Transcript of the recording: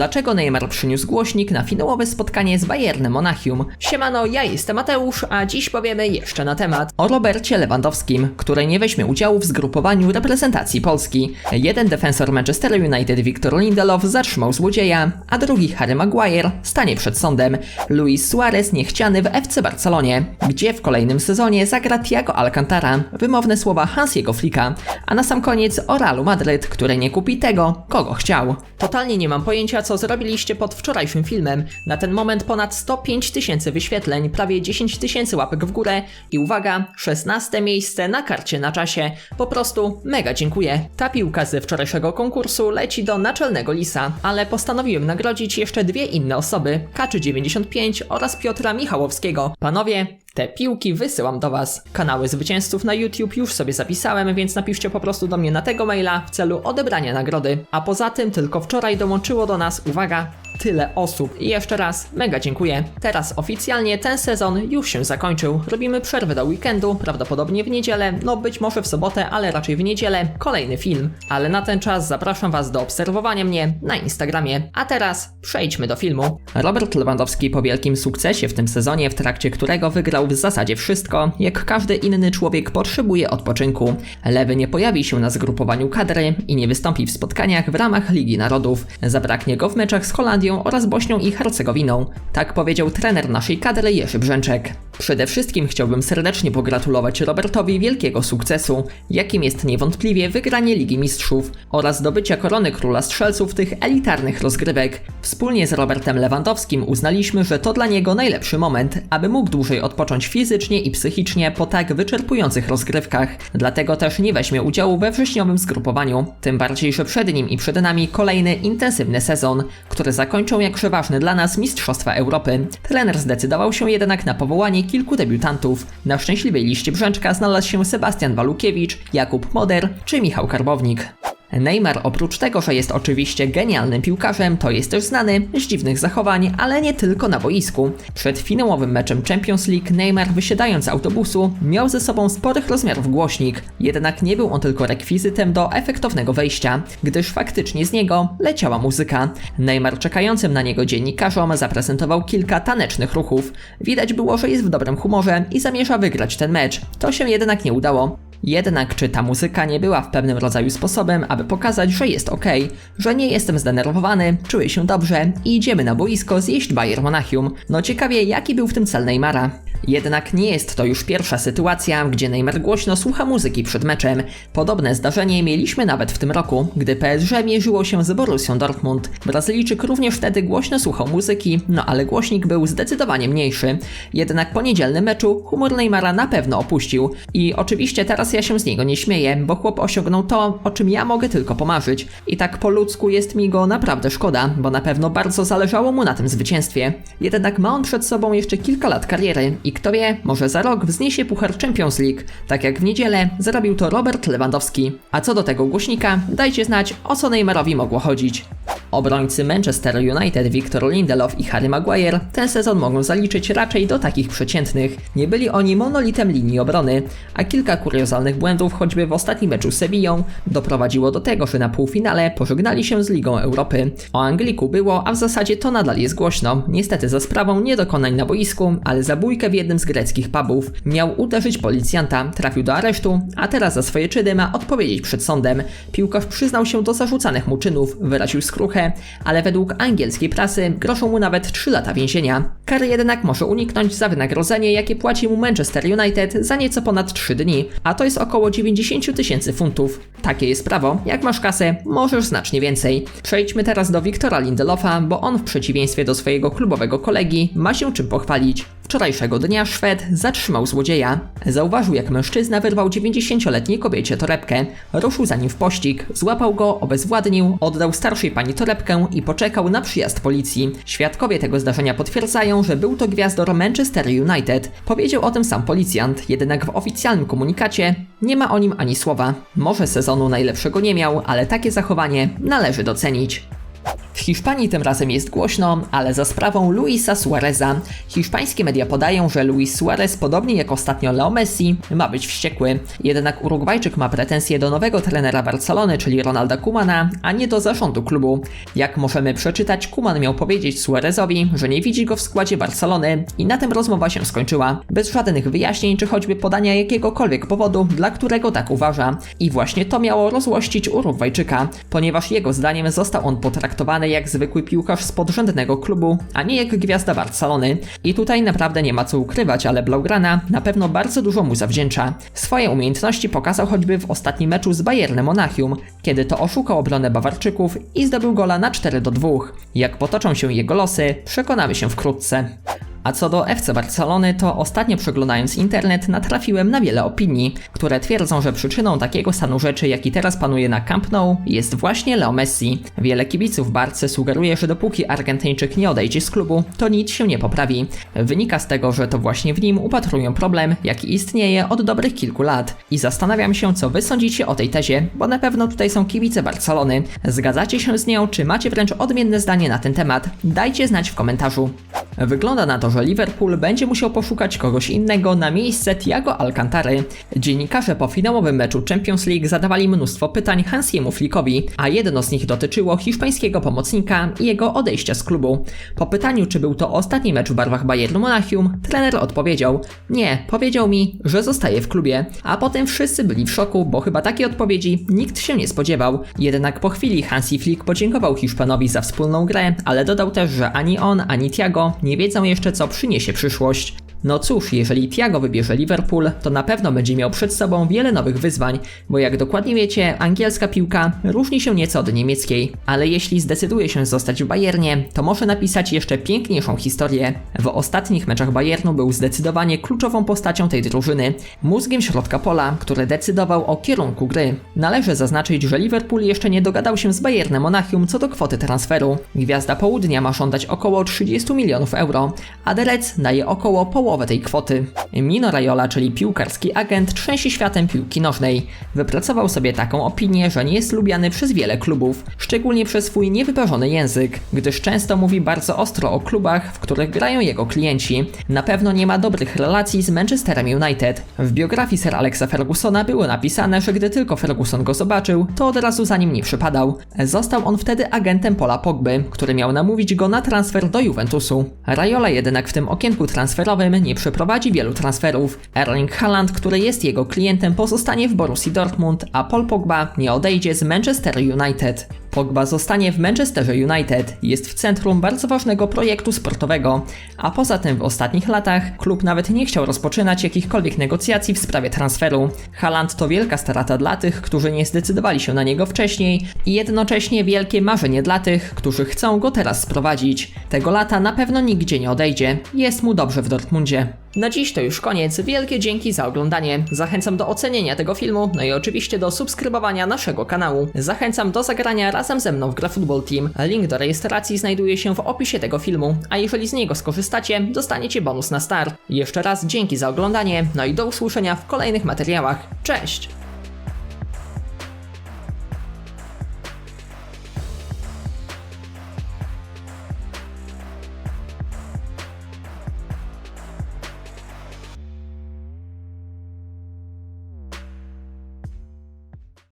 dlaczego Neymar przyniósł głośnik na finałowe spotkanie z Bayernem Monachium? Siemano, ja jestem Mateusz, a dziś powiemy jeszcze na temat o Robercie Lewandowskim, który nie weźmie udziału w zgrupowaniu reprezentacji Polski. Jeden defensor Manchester United Victor Lindelof zatrzymał złodzieja, a drugi Harry Maguire stanie przed sądem. Luis Suarez niechciany w FC Barcelonie, gdzie w kolejnym sezonie zagra Thiago Alcantara. Wymowne słowa Hansiego Flicka, a na sam koniec o Realu Madryt, który nie kupi tego, kogo chciał. Totalnie nie mam pojęcia, co zrobiliście pod wczorajszym filmem. Na ten moment ponad 105 tysięcy wyświetleń, prawie 10 tysięcy łapek w górę i uwaga, 16 miejsce na karcie na czasie. Po prostu mega dziękuję. Ta piłka ze wczorajszego konkursu leci do naczelnego lisa, ale postanowiłem nagrodzić jeszcze dwie inne osoby, Kaczy95 oraz Piotra Michałowskiego. Panowie, te piłki wysyłam do Was. Kanały zwycięzców na YouTube już sobie zapisałem, więc napiszcie po prostu do mnie na tego maila w celu odebrania nagrody. A poza tym tylko wczoraj dołączyło do nas, uwaga, tyle osób. I jeszcze raz mega dziękuję. Teraz oficjalnie ten sezon już się zakończył. Robimy przerwę do weekendu, prawdopodobnie w niedzielę, no być może w sobotę, ale raczej w niedzielę, kolejny film. Ale na ten czas zapraszam Was do obserwowania mnie na Instagramie. A teraz przejdźmy do filmu. Robert Lewandowski po wielkim sukcesie w tym sezonie, w trakcie którego wygrał w zasadzie wszystko, jak każdy inny człowiek potrzebuje odpoczynku. Lewy nie pojawi się na zgrupowaniu kadry i nie wystąpi w spotkaniach w ramach Ligi Narodów. Zabraknie go w meczach z Holandią oraz Bośnią i Hercegowiną. Tak powiedział trener naszej kadry Jerzy Brzęczek. Przede wszystkim chciałbym serdecznie pogratulować Robertowi wielkiego sukcesu, jakim jest niewątpliwie wygranie Ligi Mistrzów oraz zdobycia korony króla strzelców tych elitarnych rozgrywek. Wspólnie z Robertem Lewandowskim uznaliśmy, że to dla niego najlepszy moment, aby mógł dłużej odpocząć fizycznie i psychicznie po tak wyczerpujących rozgrywkach. Dlatego też nie weźmie udziału we wrześniowym zgrupowaniu. Tym bardziej, że przed nim i przed nami kolejny intensywny sezon, który zakończą jakże ważne dla nas Mistrzostwa Europy. Trener zdecydował się jednak na powołanie kilku debiutantów. Na szczęśliwej liście Brzęczka znalazł się Sebastian Walukiewicz, Jakub Moder czy Michał Karbownik. Neymar oprócz tego, że jest oczywiście genialnym piłkarzem, to jest też znany z dziwnych zachowań, ale nie tylko na boisku. Przed finałowym meczem Champions League Neymar wysiadając z autobusu miał ze sobą sporych rozmiarów głośnik, jednak nie był on tylko rekwizytem do efektownego wejścia, gdyż faktycznie z niego leciała muzyka. Neymar czekającym na niego dziennikarzom zaprezentował kilka tanecznych ruchów. Widać było, że jest w dobrym humorze i zamierza wygrać ten mecz. To się jednak nie udało. Jednak czy ta muzyka nie była w pewnym rodzaju sposobem, aby pokazać, że jest ok, że nie jestem zdenerwowany, czuję się dobrze i idziemy na boisko zjeść Bayern Monachium. No ciekawie, jaki był w tym cel Neymara. Jednak nie jest to już pierwsza sytuacja, gdzie Neymar głośno słucha muzyki przed meczem. Podobne zdarzenie mieliśmy nawet w tym roku, gdy PSG mierzyło się z Borussią Dortmund. Brazylijczyk również wtedy głośno słuchał muzyki, no ale głośnik był zdecydowanie mniejszy. Jednak po niedzielnym meczu humor Neymara na pewno opuścił. I oczywiście teraz ja się z niego nie śmieję, bo chłop osiągnął to, o czym ja mogę tylko pomarzyć. I tak po ludzku jest mi go naprawdę szkoda, bo na pewno bardzo zależało mu na tym zwycięstwie. Jednak ma on przed sobą jeszcze kilka lat kariery i kto wie, może za rok wzniesie puchar Champions League, tak jak w niedzielę zrobił to Robert Lewandowski. A co do tego głośnika, dajcie znać, o co Neymarowi mogło chodzić. Obrońcy Manchester United Victor Lindelof i Harry Maguire ten sezon mogą zaliczyć raczej do takich przeciętnych. Nie byli oni monolitem linii obrony, a kilka kuriozalnych błędów choćby w ostatnim meczu z Sevillą doprowadziło do tego, że na półfinale pożegnali się z Ligą Europy. O Angliku było, a w zasadzie to nadal jest głośno, niestety za sprawą niedokonań na boisku, ale zabójkę w jednym z greckich pubów. Miał uderzyć policjanta, trafił do aresztu, a teraz za swoje czyny ma odpowiedzieć przed sądem. Piłkarz przyznał się do zarzucanych mu czynów, wyraził skruchę, ale według angielskiej prasy grożą mu nawet 3 lata więzienia. Kary jednak może uniknąć za wynagrodzenie, jakie płaci mu Manchester United za nieco ponad 3 dni, a to jest około 90 tysięcy funtów. Takie jest prawo, jak masz kasę, możesz znacznie więcej. Przejdźmy teraz do Wiktora Lindelofa, bo on w przeciwieństwie do swojego klubowego kolegi ma się czym pochwalić. Wczorajszego dnia Szwed zatrzymał złodzieja. Zauważył, jak mężczyzna wyrwał 90-letniej kobiecie torebkę. Ruszył za nim w pościg, złapał go, obezwładnił, oddał starszej pani torebkę i poczekał na przyjazd policji. Świadkowie tego zdarzenia potwierdzają, że był to gwiazdor Manchester United. Powiedział o tym sam policjant, jednak w oficjalnym komunikacie nie ma o nim ani słowa. Może sezonu najlepszego nie miał, ale takie zachowanie należy docenić. W Hiszpanii tym razem jest głośno, ale za sprawą Luisa Suareza. Hiszpańskie media podają, że Luis Suarez, podobnie jak ostatnio Leo Messi, ma być wściekły. Jednak Urugwajczyk ma pretensje do nowego trenera Barcelony, czyli Ronalda Kumana, a nie do zarządu klubu. Jak możemy przeczytać, Kuman miał powiedzieć Suarezowi, że nie widzi go w składzie Barcelony i na tym rozmowa się skończyła. Bez żadnych wyjaśnień czy choćby podania jakiegokolwiek powodu, dla którego tak uważa. I właśnie to miało rozłościć Urugwajczyka, ponieważ jego zdaniem został on potraktowany jak zwykły piłkarz z podrzędnego klubu, a nie jak gwiazda Barcelony. I tutaj naprawdę nie ma co ukrywać, ale Blaugrana na pewno bardzo dużo mu zawdzięcza. Swoje umiejętności pokazał choćby w ostatnim meczu z Bayernem Monachium, kiedy to oszukał obronę Bawarczyków i zdobył gola na 4 do 2. Jak potoczą się jego losy, przekonamy się wkrótce. A co do FC Barcelony, to ostatnio przeglądając internet natrafiłem na wiele opinii, które twierdzą, że przyczyną takiego stanu rzeczy, jaki teraz panuje na Camp Nou, jest właśnie Leo Messi. Wiele kibiców Barcy sugeruje, że dopóki Argentyńczyk nie odejdzie z klubu, to nic się nie poprawi. Wynika z tego, że to właśnie w nim upatrują problem, jaki istnieje od dobrych kilku lat. I zastanawiam się, co wy sądzicie o tej tezie, bo na pewno tutaj są kibice Barcelony. Zgadzacie się z nią, czy macie wręcz odmienne zdanie na ten temat? Dajcie znać w komentarzu. Wygląda na to, że Liverpool będzie musiał poszukać kogoś innego na miejsce Thiago Alcantary. Dziennikarze po finałowym meczu Champions League zadawali mnóstwo pytań Hansiemu Flickowi, a jedno z nich dotyczyło hiszpańskiego pomocnika i jego odejścia z klubu. Po pytaniu, czy był to ostatni mecz w barwach Bayernu Monachium, trener odpowiedział: Nie, powiedział mi, że zostaje w klubie. A potem wszyscy byli w szoku, bo chyba takiej odpowiedzi nikt się nie spodziewał. Jednak po chwili Hansi Flick podziękował Hiszpanowi za wspólną grę, ale dodał też, że ani on, ani Thiago nie wiedzą jeszcze, co przyniesie przyszłość. No cóż, jeżeli Thiago wybierze Liverpool, to na pewno będzie miał przed sobą wiele nowych wyzwań, bo jak dokładnie wiecie, angielska piłka różni się nieco od niemieckiej, ale jeśli zdecyduje się zostać w Bayernie, to może napisać jeszcze piękniejszą historię. W ostatnich meczach Bayernu był zdecydowanie kluczową postacią tej drużyny, mózgiem środka pola, który decydował o kierunku gry. Należy zaznaczyć, że Liverpool jeszcze nie dogadał się z Bayernem Monachium co do kwoty transferu. Gwiazda Południa ma żądać około 30 milionów euro, a Delec daje około połowy połowę tej kwoty. Mino Raiola, czyli piłkarski agent, trzęsie światem piłki nożnej. Wypracował sobie taką opinię, że nie jest lubiany przez wiele klubów, szczególnie przez swój niewyparzony język, gdyż często mówi bardzo ostro o klubach, w których grają jego klienci. Na pewno nie ma dobrych relacji z Manchesterem United. W biografii Sir Alexa Fergusona było napisane, że gdy tylko Ferguson go zobaczył, to od razu za nim nie przypadał. Został on wtedy agentem Pola Pogby, który miał namówić go na transfer do Juventusu. Raiola jednak w tym okienku transferowym nie przeprowadzi wielu transferów. Erling Haaland, który jest jego klientem, pozostanie w Borussii Dortmund, a Paul Pogba nie odejdzie z Manchester United. Pogba zostanie w Manchesterze United, jest w centrum bardzo ważnego projektu sportowego, a poza tym w ostatnich latach klub nawet nie chciał rozpoczynać jakichkolwiek negocjacji w sprawie transferu. Haaland to wielka strata dla tych, którzy nie zdecydowali się na niego wcześniej i jednocześnie wielkie marzenie dla tych, którzy chcą go teraz sprowadzić. Tego lata na pewno nigdzie nie odejdzie, jest mu dobrze w Dortmundzie. Na dziś to już koniec, wielkie dzięki za oglądanie. Zachęcam do ocenienia tego filmu, no i oczywiście do subskrybowania naszego kanału. Zachęcam do zagrania razem ze mną w Gra Football Team. Link do rejestracji znajduje się w opisie tego filmu, a jeżeli z niego skorzystacie, dostaniecie bonus na start. Jeszcze raz dzięki za oglądanie, no i do usłyszenia w kolejnych materiałach. Cześć!